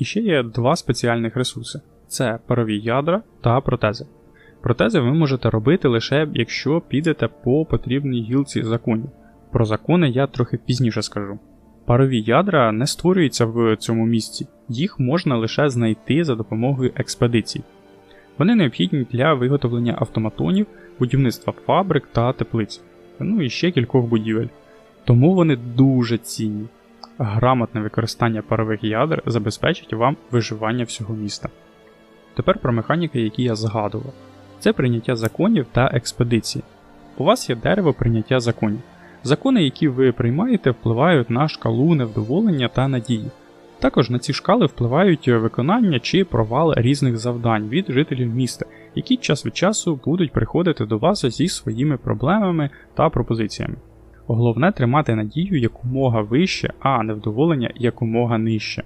І ще є два спеціальних ресурси: це парові ядра та протези. Протези ви можете робити лише якщо підете по потрібній гілці законів. Про закони я трохи пізніше скажу. Парові ядра не створюються в цьому місці, їх можна лише знайти за допомогою експедицій. Вони необхідні для виготовлення автоматонів, будівництва фабрик та теплиць, ну і ще кількох будівель. Тому вони дуже цінні. Грамотне використання парових ядер забезпечить вам виживання всього міста. Тепер про механіки, які я згадував. Це прийняття законів та експедиції. У вас є дерево прийняття законів. Закони, які ви приймаєте, впливають на шкалу невдоволення та надії. Також на ці шкали впливають виконання чи провал різних завдань від жителів міста, які час від часу будуть приходити до вас зі своїми проблемами та пропозиціями. Головне тримати надію якомога вище, а невдоволення якомога нижче.